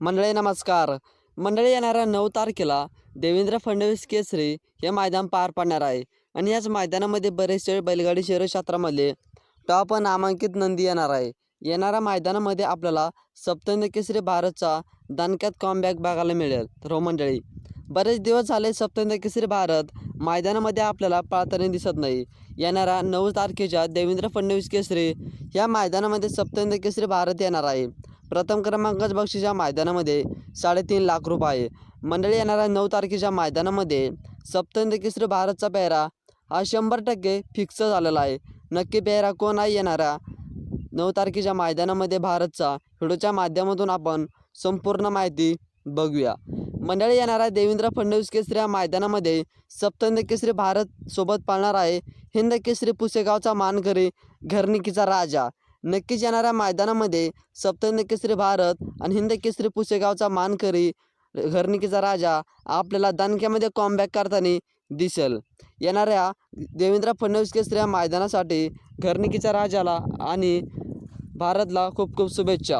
मंडळी नमस्कार. मंडळी येणाऱ्या नऊ तारखेला देवेंद्र फडणवीस केसरी हे मैदान पार पडणार आहे. आणि याच मैदानामध्ये बरेचसे बैलगाडी शहरक्षेत्रामधले टॉप नामांकित नंदी येणार आहे. येणाऱ्या मैदानामध्ये आपल्याला सप्तंद केसरी भारतचा दणक्यात कॉमबॅक बघायला मिळेल. तर हो मंडळी बरेच दिवस झाले सप्तंद केसरी भारत मैदानामध्ये आपल्याला पाळताना दिसत नाही. येणाऱ्या नऊ तारखेच्या देवेंद्र फडणवीस केसरी या मैदानामध्ये सप्तंद केसरी भारत येणार आहे. प्रथम क्रमांकाच बक्षीच्या मैदानामध्ये साडेतीन लाख रुपये. मंडळी येणाऱ्या नऊ तारखेच्या मैदानामध्ये सप्तंद भारतचा पेहरा हा शंभर टक्के फिक्स झालेला आहे. नक्की पेहरा कोण आहे येणारा नऊ तारखेच्या मैदानामध्ये भारतचा? व्हिडिओच्या माध्यमातून आपण संपूर्ण माहिती बघूया. मंडळी येणाऱ्या देवेंद्र फडणवीस केसरी या मैदानामध्ये सप्तंद केसरी भारत सोबत पाळणार आहे हिंद केसरी पुसेगावचा मानकरी घरनिकीचा राजा. नक्कीच येणाऱ्या मैदानामध्ये सप्तंद केसरी भारत आणि हिंद केसरी पुसेगावचा मानकरी घरणिकीचा राजा आपल्याला दणक्यामध्ये कॉमबॅक करताना दिसेल. येणाऱ्या देवेंद्र फडणवीस केसरी या मैदानासाठी घरणिकीच्या राजाला आणि भारतला खूप खूप शुभेच्छा.